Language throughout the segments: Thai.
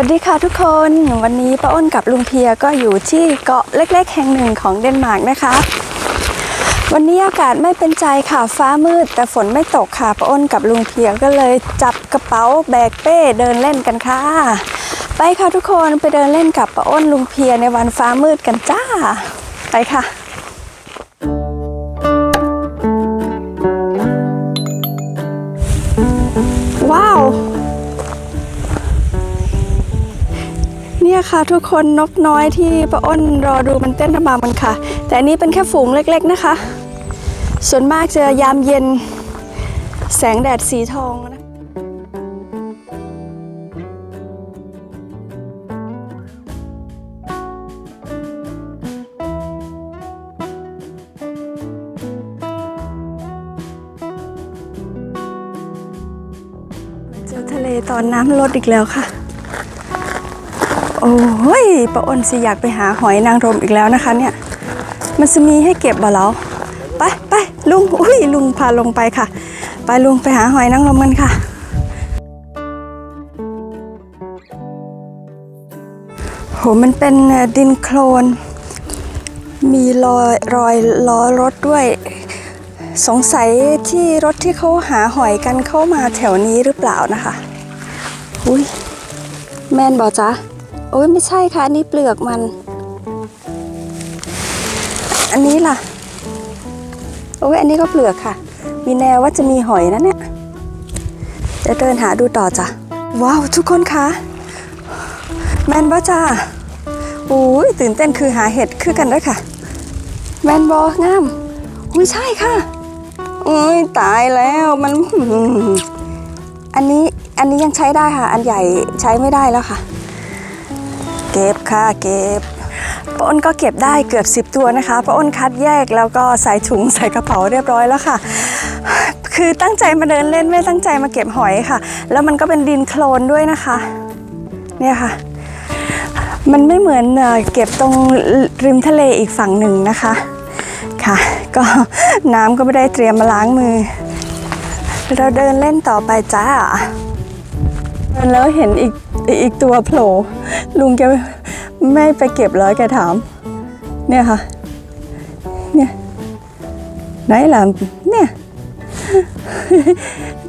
วัสดีค่ะทุกคนวันนี้ป้าอ้นกับลุงเพียก็อยู่ที่เกาะเล็ก ๆ แห่งหนึ่งของเดนมาร์กนะคะ วันนี้อากาศไม่เป็นใจค่ะฟ้ามืด แต่ฝนไม่ตกค่ะป้าอ้นกับลุงเพียก็เลยจับกระเป๋าแบกเป้เดินเล่นกันค่ะ ไปค่ะทุกคนไปเดินเล่นกับป้าอ้นลุงเพียในวันฟ้ามืดกันจ้า ไปค่ะว้าว ค่ะทุกคนนกน้อยที่ป้าอ้นรอดูมันเต้นระบำมันค่ะ แต่อันนี้เป็นแค่ฝูงเล็กๆนะคะ ส่วนมากจะยามเย็น แสงแดดสีทองนะเจอทะเลตอนน้ำลดอีกแล้วค่ะ อ้ยป้าอ้นสิอยากไปหาหอยนางรมอีกแล้วนะคะเนี่ย มันจะมีให้เก็บบ่เหรอไปไปลุงอุ้ยลุงพาลงไปค่ะ ไปลุงไปหาหอยนางรมกันค่ะ โหมันเป็นดินโคลน มีรอยรอยล้อรถด้วย สงสัยที่รถที่เขาหาหอยกันเข้ามาแถวนี้หรือเปล่านะคะ อุ้ยแม่นบอจ๊ะ อ้ยไม่ใช่ค่ะอันนี้เปลือกมัน อันนี้ล่ะ โอ้ยอันนี้ก็เปลือกค่ะ มีแนวว่าจะมีหอยนะเนี่ยจะเดินหาดูต่อจ้ะ ว้าวทุกคนคะแมนบอจ้าโอ้ยตื่นเต้นคือหาเห็ดคือกันด้วยค่ะ แมนบองามอุ้ยใช่ค่ะอุ้ยตายแล้วมัน อันนี้อันนี้ยังใช้ได้ค่ะ อันใหญ่ใช้ไม่ได้แล้วค่ะ เก็บค่ะเก็บป้าอ้นก็เก็บได้เกือบ 10 ตัวนะคะป้าอ้นคัดแยกแล้วก็ใส่ถุงใส่กระเป๋าเรียบร้อยแล้วค่ะ คือตั้งใจมาเดินเล่นไม่ตั้งใจมาเก็บหอยค่ะ แล้วมันก็เป็นดินโคลนด้วยนะคะ เนี่ยค่ะ มันไม่เหมือนเอ่อเก็บตรงริมทะเลอีกฝั่งหนึ่งนะคะค่ะ ก็น้ำก็ไม่ได้เตรียมมาล้างมือ เราเดินเล่นต่อไปจ้า แล้วเห็นอีกอีกตัวโผล่ลุงแกไม่ไปเก็บร้อยแกถาม เนี่ยค่ะ เนี่ยไหนล่ะเนี่ย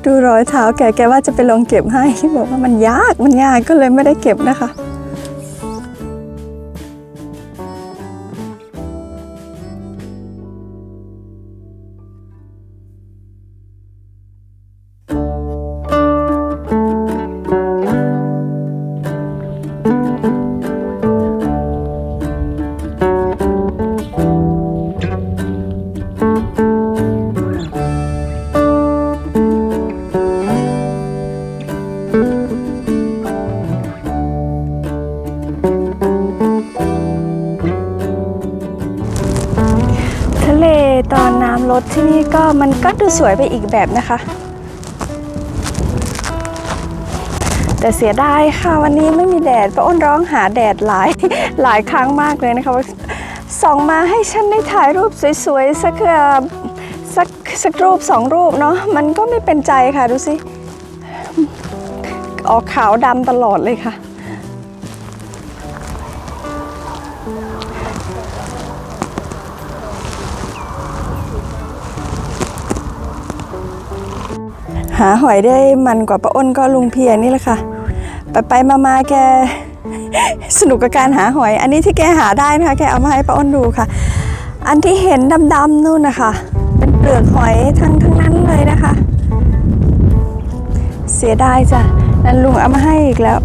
ดูรอยเท้าแกแกว่าจะไปลองเก็บให้บอกว่ามันยากมันยากก็เลยไม่ได้เก็บนะคะ ตอนน้ำลดที่นี่ก็มันก็ดูสวยไปอีกแบบนะคะ แต่เสียดายค่ะวันนี้ไม่มีแดดป้าอ้นร้องหาแดดหลายหลายครั้งมากเลยนะคะว่าส่องมาให้ฉันได้ถ่ายรูปสวยๆสักสักสักรูปสองรูปเนาะมันก็ไม่เป็นใจค่ะดูสิออกขาวดำตลอดเลยค่ะ หาหอยได้มันกว่าป้าอ้นก็ลุงเพียนี่แหละค่ะ ไปไปมามาแกสนุกกับการหาหอย อันนี้ที่แกหาได้นะคะ แกเอามาให้ป้าอ้นดูค่ะ อันที่เห็นดำๆนู่นนะคะ เป็นเปลือกหอยทั้งทั้งนั้นเลยนะคะ เสียดายจ้ะนั่นลุงเอามาให้อีกแล้ว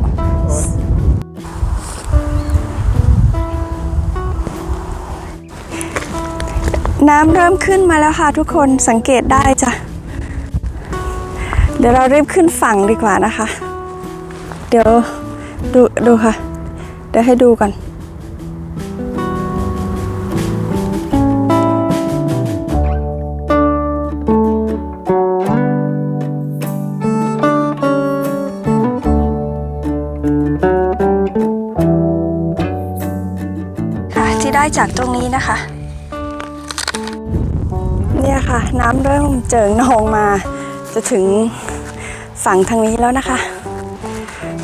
น้ำเริ่มขึ้นมาแล้วค่ะทุกคนสังเกตได้จ้ะ เดี๋ยวเรารีบขึ้นฝั่งดีกว่านะคะ เดี๋ยวดูดูค่ะ เดี๋ยวให้ดูก่อนค่ะที่ได้จากตรงนี้นะคะ เนี่ยค่ะ น้ำเริ่มเจิ่งนองมา จะถึงฝั่งทางนี้แล้วนะคะ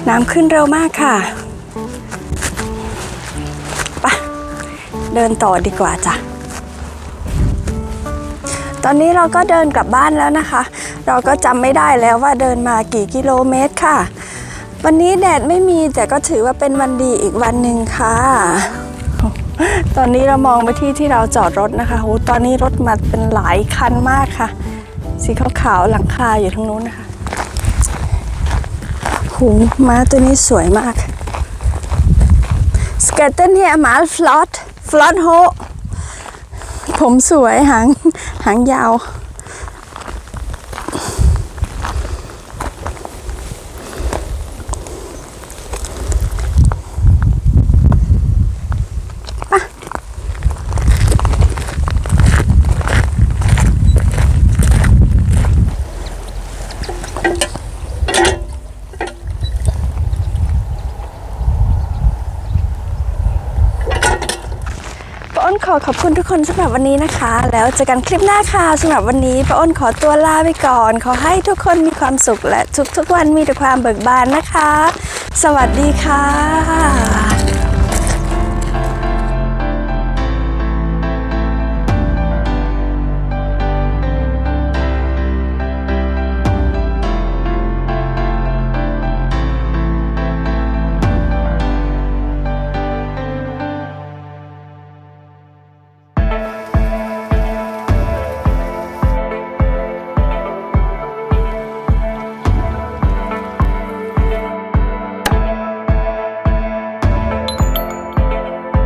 น้ำขึ้นเร็วมากค่ะไปะเดินต่อดีกว่าจ้ะ ตอนนี้เราก็เดินกลับบ้านแล้วนะคะ เราก็จำไม่ได้แล้วว่าเดินมากี่กิโลเมตรค่ะ วันนี้แดดไม่มีแต่ก็ถือว่าเป็นวันดีอีกวันหนึ่งค่ะ ตอนนี้เรามองไปที่ที่เราจอดรถนะคะโหตอนนี้รถมาเป็นหลายคันมากค่ะ สีขาวๆหลังคาอยู่ทางนู้นนะคะหูม้าตัวนี้สวยมาก สเกตเตนเนี่ยมาฟลอตฟลอตโฮผมสวยหางหางยาว ป้าอ้นขอขอบคุณทุกคนสำหรับวันนี้นะคะ แล้วเจอกันคลิปหน้าค่ะสำหรับวันนี้ป้าอ้นขอตัวลาไปก่อน ขอให้ทุกคนมีความสุขและทุกๆวันมีแต่ความเบิกบานนะคะ สวัสดีค่ะ